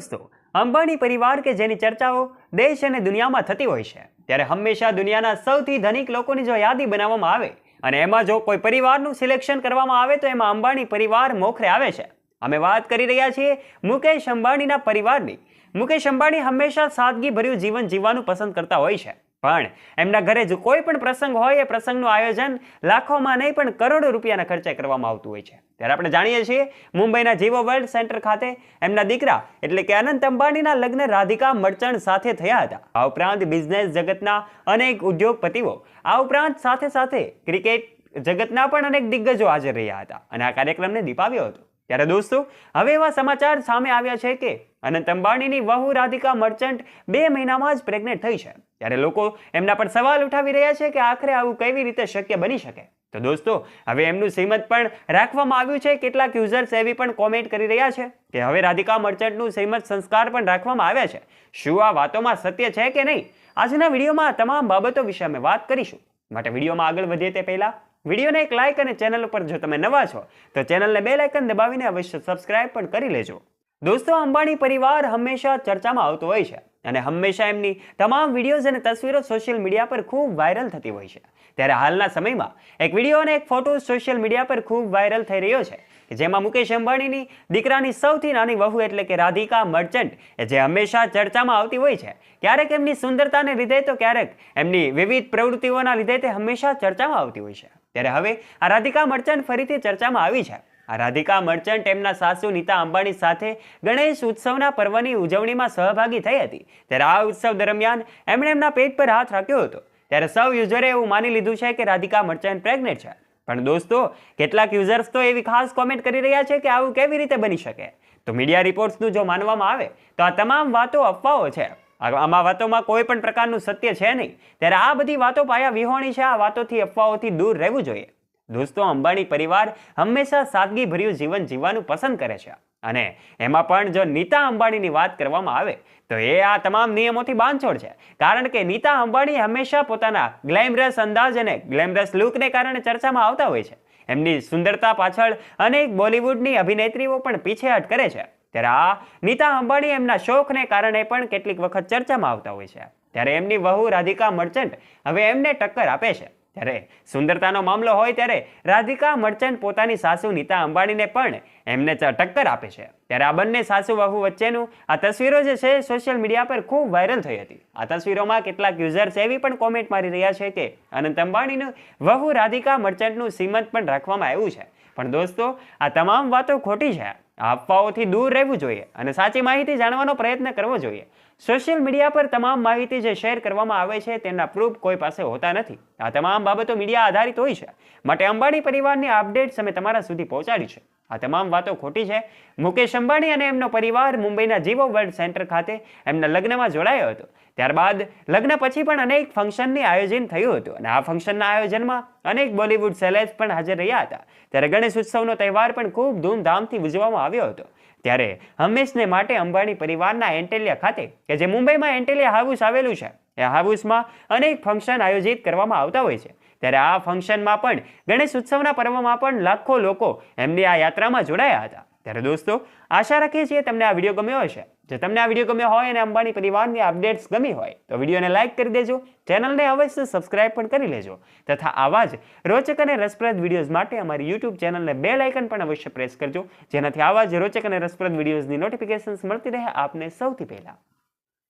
દોસ્તો અંબાણી પરિવાર કે જેની ચર્ચાઓ દેશ અને દુનિયામાં થતી હોય છે, ત્યારે હંમેશા દુનિયાના સૌથી ધનિક લોકોની જો યાદી બનાવવામાં આવે અને એમાં જો કોઈ પરિવારનું સિલેક્શન કરવામાં આવે તો એમાં અંબાણી પરિવાર મોખરે આવે છે. અમે વાત કરી રહ્યા છીએ મુકેશ અંબાણીના પરિવારની. મુકેશ અંબાણી હંમેશા સાદગી ભર્યું જીવન જીવવાનું પસંદ કરતા હોય છે. પણ એમના ઘરે જો કોઈ પણ પ્રસંગ હોય, એ પ્રસંગનું આયોજન લાખોમાં નહીં, પણ કરોડો રૂપિયાના ખર્ચે કરવામાં આવતું હોય છે. ત્યારે આપણે જાણીએ છીએ, મુંબઈના જીવો વર્લ્ડ સેન્ટર ખાતે એમના દીકરા એટલે કે અનંત અંબાણીના લગ્ન રાધિકા મર્ચન્ટ સાથે થયા હતા. આ ઉપરાંત બિઝનેસ જગતના અનેક ઉદ્યોગપતિઓ આ ઉપરાંત સાથે સાથે ક્રિકેટ જગતના પણ અનેક દિગ્ગજો હાજર રહ્યા હતા અને આ કાર્યક્રમને દીપાવ્યો હતો. ત્યારે દોસ્તો, હવે એવા સમાચાર સામે આવ્યા છે કે અનંત અંબાણીની વહુ રાધિકા મર્ચન્ટ બે મહિનામાં જ પ્રેગ્નેન્ટ થઈ છે. ત્યારે લોકો એમના પર સવાલ ઉઠાવી રહ્યા છે કે આખરે આવું કેવી રીતે શક્ય બની શકે? તો દોસ્તો, હવે એમનું શ્રીમત પણ રાખવામાં આવ્યું છે. કેટલાક યુઝર્સ એવી પણ કોમેન્ટ કરી રહ્યા છે કે હવે રાધિકા મર્ચન્ટનું શ્રીમત સંસ્કાર પણ રાખવામાં આવ્યા છે. શું આ વાતોમાં સત્ય છે કે નહીં? આજના વિડીયોમાં તમામ બાબતો વિશે અમે વાત કરીશું. માટે વિડીયોમાં આગળ વધીએ તે પહેલાં, વિડીયોને એક લાઇક અને ચેનલ ઉપર જો તમે નવા છો, તો ચેનલને બે લાઇકન દબાવીને અવશ્ય સબસ્ક્રાઇબ પણ કરી લેજો. દોસ્તો, અંબાણી પરિવાર હંમેશા ચર્ચામાં આવતો હોય છે. અને હંમેશા એમની તમામ વિડીયોઝ અને તસવીરો સોશિયલ મીડિયા પર ખૂબ વાયરલ થતી હોય છે. ત્યારે હાલના સમયમાં એક વીડિયો અને એક ફોટો સોશિયલ મીડિયા પર ખૂબ વાયરલ થઈ રહ્યો છે કે જેમાં મુકેશ અંબાણીની દીકરાની સૌથી નાની વહુ એટલે કે રાધિકા મર્ચન્ટ જે હંમેશા ચર્ચામાં આવતી હોય છે, ક્યારેક એમની સુંદરતાને લીધે તો ક્યારેક એમની વિવિધ પ્રવૃત્તિઓના લીધે તે હંમેશા ચર્ચામાં આવતી હોય છે. ત્યારે હવે આ રાધિકા મર્ચન્ટ ફરીથી ચર્ચામાં આવી છે. આ રાધિકા મર્ચન્ટ એમના સાસુ નીતા અંબાણી સાથે ગણેશ ઉત્સવના પર્વની ઉજવણીમાં સહભાગી થઈ હતી. ત્યારે આ ઉત્સવ દરમિયાન એમણે એમના પેટ પર હાથ રાખ્યો હતો. ત્યારે સૌ યુઝરે એવું માની લીધું છે કે રાધિકા મર્ચન્ટ પ્રેગ્નેન્ટ છે. પણ દોસ્તો, કેટલાક યુઝર્સ તો એવી ખાસ કોમેન્ટ કરી રહ્યા છે કે આવું કેવી રીતે બની શકે? તો મીડિયા રિપોર્ટ્સનું જો માનવામાં આવે, તો આ તમામ વાતો અફવાઓ છે. આમાં વાતોમાં કોઈ પણ પ્રકારનું સત્ય છે નહીં. ત્યારે આ બધી વાતો પાયા વિહોણી છે. આ વાતોથી, અફવાઓથી દૂર રહેવું જોઈએ. દોસ્તો, અંબાણી પરિવાર હંમેશા સાદગી ભર્યું જીવન જીવવાનું પસંદ કરે છે. અને એમાં પણ જો નીતા અંબાણીની વાત કરવામાં આવે, તો એ આ તમામ નિયમોથી બાંધછોડ છે. કારણ કે નીતા અંબાણી હંમેશા પોતાના ગ્લેમરસ અંદાજ અને ગ્લેમરસ લુકને કારણે ચર્ચામાં આવતા હોય છે. એમની સુંદરતા પાછળ અનેક બોલિવૂડની અભિનેત્રીઓ પણ પીછેહટ કરે છે. ત્યારે આ નીતા અંબાણી એમના શોખને કારણે પણ કેટલીક વખત ચર્ચામાં આવતા હોય છે. ત્યારે એમની વહુ રાધિકા મર્ચન્ટ હવે એમને ટક્કર આપે છે. ત્યારે સુંદરતાનો મામલો હોય ત્યારે રાધિકા મર્ચન્ટ પોતાની સાસુ નીતા અંબાણીને પણ એમને ટક્કર આપે છે. ત્યારે આ બંને સાસુ વહુ વચ્ચેનું આ તસવીરો જે છે સોશિયલ મીડિયા પર ખૂબ વાયરલ થઈ હતી. આ તસવીરોમાં કેટલાક યુઝર્સ એવી પણ કોમેન્ટ મારી રહ્યા છે કે અનંત અંબાણીનું વહુ રાધિકા મર્ચન્ટનું સીમંત પણ રાખવામાં આવ્યું છે. પણ દોસ્તો, આ તમામ વાતો ખોટી છે. અફવાઓથી દૂર રહેવું જોઈએ અને સાચી માહિતી જાણવાનો પ્રયત્ન કરવો જોઈએ. સોશિયલ મીડિયા પર તમામ માહિતી જે શેર કરવામાં આવે છે તેના પ્રૂફ કોઈ પાસે હોતા નથી. આ તમામ બાબતો મીડિયા આધારિત હોય છે. માટે અંબાણી પરિવારની અપડેટ્સ અમે તમારા સુધી પહોંચાડી છે. આ તમામ વાતો ખોટી છે. મુકેશ અંબાણી અને એમનો પરિવાર મુંબઈના જીવો વર્લ્ડ સેન્ટર ખાતે એમના લગ્નમાં જોડાયો હતો. ત્યારબાદ લગ્ન પછી પણ અનેક ફંક્શનની આયોજન થયું હતું અને આ ફંક્શનના આયોજનમાં અનેક બોલિવૂડ સેલેબ્સ પણ હાજર રહ્યા હતા. ત્યારે ગણેશ ઉત્સવનો તહેવાર પણ ખૂબ ધૂમધામથી ઉજવવામાં આવ્યો હતો. ત્યારે હંમેશને માટે અંબાણી પરિવારના એન્ટેલિયા ખાતે, કે જે મુંબઈમાં એન્ટેલિયા હાઉસ આવેલું છે, એ હાઉસમાં અનેક ફંક્શન આયોજિત કરવામાં આવતા હોય છે. ત્યારે આ ફંક્શનમાં પણ ગણેશ ઉત્સવના પર્વમાં પણ લાખો લોકો એમની આ યાત્રામાં જોડાયા હતા. ત્યારે દોસ્તો, આશા રાખીએ છીએ તમને આ વીડિયો ગમ્યો હશે. જો તમને આ વીડિયો ગમ્યો હોય અને અંબાણી પરિવારની અપડેટ્સ ગમી હોય, તો વિડીયોને લાઇક કરી દેજો, ચેનલને અવશ્ય સબસ્ક્રાઇબ પણ કરી લેજો, તથા આવા જ રોચક અને રસપ્રદ વિડીયોઝ માટે અમારી યુટ્યુબ ચેનલને બે લાઇકન પણ અવશ્ય પ્રેસ કરજો, જેનાથી આવા જ રોચક અને રસપ્રદ વિડીયોઝની નોટિફિકેશન્સ મળતી રહે આપને સૌથી પહેલા.